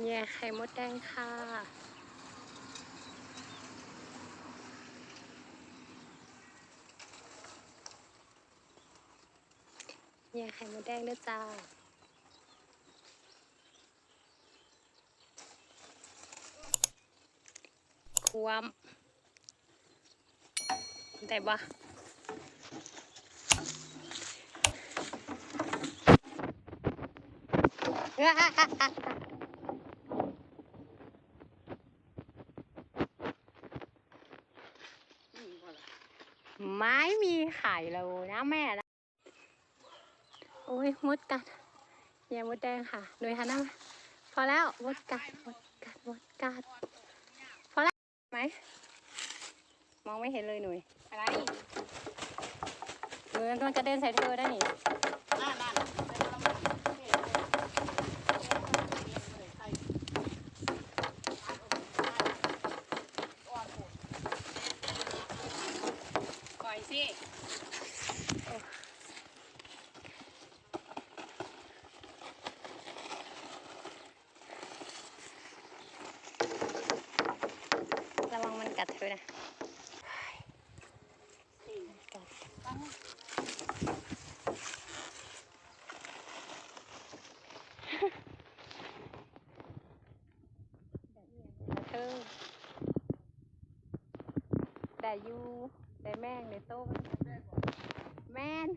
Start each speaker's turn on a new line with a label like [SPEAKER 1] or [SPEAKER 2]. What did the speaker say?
[SPEAKER 1] เนี่ยไข่มดแดงค่ะเนี่ยไข่มดแดงด้วยจ้าความได้ปะ ไม้มีไข่แล้วนะแม่นะโอ้ยมดกัดอย่ามดแดงค่ะหน่วยหันหน้ามาพอแล้วมดกัดมดกัดมดกัดพอแล้วไหมมองไม่เห็นเลยหนุ่ย
[SPEAKER 2] อะไร
[SPEAKER 1] เงินมันกระเด็นใส่เธอได้ห
[SPEAKER 2] นิ อยสิ
[SPEAKER 1] ระวังมันกัดเธอนะกัดเธอได้อยู แต่แม่งในโต๊ะแม่น